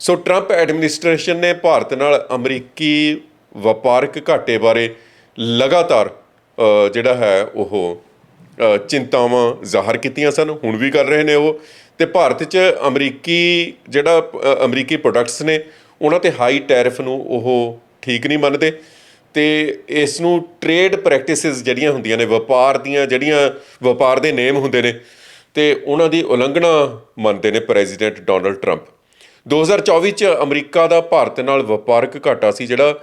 ਸੋ Trump administration ਨੇ ਭਾਰਤ ਨਾਲ ਅਮਰੀਕੀ ਵਪਾਰਕ ਘਾਟੇ ਬਾਰੇ ਲਗਾਤਾਰ ਜਿਹੜਾ ਹੈ ਉਹ ਚਿੰਤਾਵਾਂ ਜ਼ਾਹਰ ਕੀਤੀਆਂ ਸਨ, ਹੁਣ ਵੀ ਕਰ ਰਹੇ ਨੇ ਉਹ। ਤੇ ਭਾਰਤ 'ਚ ਅਮਰੀਕੀ ਜਿਹੜਾ ਅਮਰੀਕੀ ਪ੍ਰੋਡਕਟਸ ਨੇ, ਉਹਨਾਂ ਤੇ ਹਾਈ ਟੈਰਿਫ ਨੂੰ ਉਹ ਠੀਕ ਨਹੀਂ ਮੰਨਦੇ। ਤੇ ਇਸ ਨੂੰ ਟ੍ਰੇਡ ਪ੍ਰੈਕਟਿਸਿਸ ਜਿਹੜੀਆਂ ਹੁੰਦੀਆਂ ਨੇ, ਵਪਾਰ ਦੀਆਂ ਜਿਹੜੀਆਂ ਵਪਾਰ ਦੇ ਨੇਮ ਹੁੰਦੇ ਨੇ, ਤੇ ਉਹਨਾਂ ਦੀ ਉਲੰਘਣਾ ਮੰਨਦੇ ਨੇ ਪ੍ਰੈਜ਼ੀਡੈਂਟ ਡੋਨਲਡ ਟਰੰਪ 2024 ਚ ਅਮਰੀਕਾ ਦਾ ਭਾਰਤ ਨਾਲ ਵਪਾਰਕ ਘਾਟਾ ਸੀ ਜਿਹੜਾ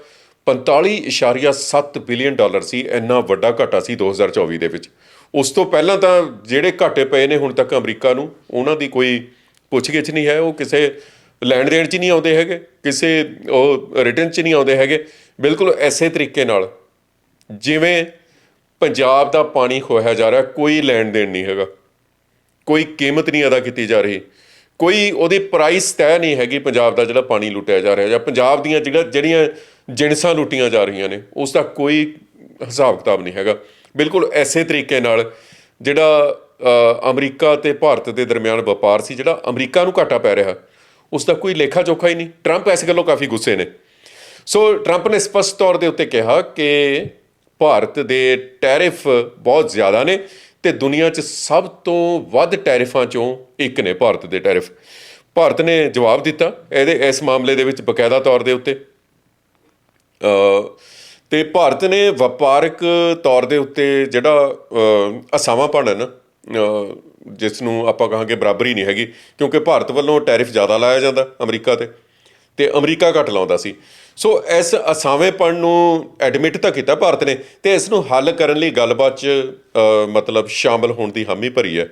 45.7 ਬਿਲੀਅਨ ਡਾਲਰ ਸੀ, ਇੰਨਾ ਵੱਡਾ ਘਾਟਾ ਸੀ 2024 ਦੇ ਵਿੱਚ। ਉਸ ਤੋਂ ਪਹਿਲਾਂ ਤਾਂ ਜਿਹੜੇ ਘਾਟੇ ਪਏ ਨੇ ਹੁਣ ਤੱਕ ਅਮਰੀਕਾ ਨੂੰ, ਉਹਨਾਂ ਦੀ ਕੋਈ ਪੁੱਛਗਿੱਛ ਨਹੀਂ ਹੈ, ਉਹ ਕਿਸੇ ਲੈਣ ਦੇਣ 'ਚ ਨਹੀਂ ਆਉਂਦੇ ਹੈਗੇ, ਕਿਸੇ ਉਹ ਰਿਟਰਨ 'ਚ ਨਹੀਂ ਆਉਂਦੇ ਹੈਗੇ। ਬਿਲਕੁਲ ਐਸੇ ਤਰੀਕੇ ਨਾਲ ਜਿਵੇਂ ਪੰਜਾਬ ਦਾ ਪਾਣੀ ਖੋਇਆ ਜਾ ਰਿਹਾ, ਕੋਈ ਲੈਣ ਦੇਣ ਨਹੀਂ ਹੈਗਾ, ਕੋਈ ਕੀਮਤ ਨਹੀਂ ਅਦਾ ਕੀਤੀ ਜਾ ਰਹੀ। ਕੋਈ ਉਹਦੀ ਪ੍ਰਾਈਸ ਤੈਅ ਨਹੀਂ ਹੈਗੀ ਪੰਜਾਬ ਦਾ ਜਿਹੜਾ ਪਾਣੀ ਲੁੱਟਿਆ ਜਾ ਰਿਹਾ ਜਾਂ ਪੰਜਾਬ ਦੀਆਂ ਜਿਹੜਾ ਜਿਹੜੀਆਂ ਜਿਣਸਾਂ ਲੁੱਟੀਆਂ ਜਾ ਰਹੀਆਂ ਨੇ, ਉਸ ਦਾ ਕੋਈ ਹਿਸਾਬ ਕਿਤਾਬ ਨਹੀਂ ਹੈਗਾ। ਬਿਲਕੁਲ ਐਸੇ ਤਰੀਕੇ ਨਾਲ ਜਿਹੜਾ ਅਮਰੀਕਾ ਤੇ ਭਾਰਤ ਦੇ ਦਰਮਿਆਨ ਵਪਾਰ ਸੀ ਜਿਹੜਾ ਅਮਰੀਕਾ ਨੂੰ ਘਾਟਾ ਪੈ ਰਿਹਾ, ਉਸ ਦਾ ਕੋਈ ਲੇਖਾ ਜੋਖਾ ਹੀ ਨਹੀਂ। ਟਰੰਪ ਇਸ ਗੱਲੋਂ ਕਾਫੀ ਗੁੱਸੇ ਨੇ। ਸੋ ਟਰੰਪ ਨੇ ਸਪਸ਼ਟ ਤੌਰ ਦੇ ਉੱਤੇ ਕਿਹਾ ਕਿ ਭਾਰਤ ਦੇ ਟੈਰਿਫ ਬਹੁਤ ਜ਼ਿਆਦਾ ਨੇ। ਤੇ ਦੁਨੀਆ 'ਚ ਸਭ ਤੋਂ ਵੱਧ ਟੈਰਿਫਾਂ 'ਚੋਂ ਇੱਕ ਨੇ ਭਾਰਤ ਦੇ ਟੈਰਿਫ। ਭਾਰਤ ਨੇ ਜਵਾਬ ਦਿੱਤਾ ਇਹਦੇ ਇਸ ਮਾਮਲੇ ਦੇ ਵਿੱਚ ਬਕਾਇਦਾ ਤੌਰ ਦੇ ਉੱਤੇ। ਅ, ਤੇ ਭਾਰਤ ਨੇ ਵਪਾਰਕ ਤੌਰ ਦੇ ਉੱਤੇ ਜਿਹੜਾ ਅ, ਅਸਾਵਾਂਪਣ ਹੈ ਨਾ ਜਿਸ ਨੂੰ ਆਪਾਂ ਕਹਾਂਗੇ ਬਰਾਬਰੀ ਨਹੀਂ ਹੈਗੀ ਕਿਉਂਕਿ ਭਾਰਤ ਵੱਲੋਂ ਟੈਰਿਫ ਜ਼ਿਆਦਾ ਲਾਇਆ ਜਾਂਦਾ ਅਮਰੀਕਾ ਤੇ। ਤੇ ਅਮਰੀਕਾ ਘੱਟ ਲਾਉਂਦਾ ਸੀ। ਸੋ ਇਸ ਅਸਾਵੇਂਪਣ ਨੂੰ ਐਡਮਿਟ ਤਾਂ ਕੀਤਾ ਭਾਰਤ ਨੇ ਤੇ ਇਸ ਨੂੰ ਹੱਲ ਕਰਨ ਲਈ ਗੱਲਬਾਤ 'ਚ ਮਤਲਬ ਸ਼ਾਮਲ ਹੋਣ ਦੀ ਹਾਮੀ ਭਰੀ ਹੈ।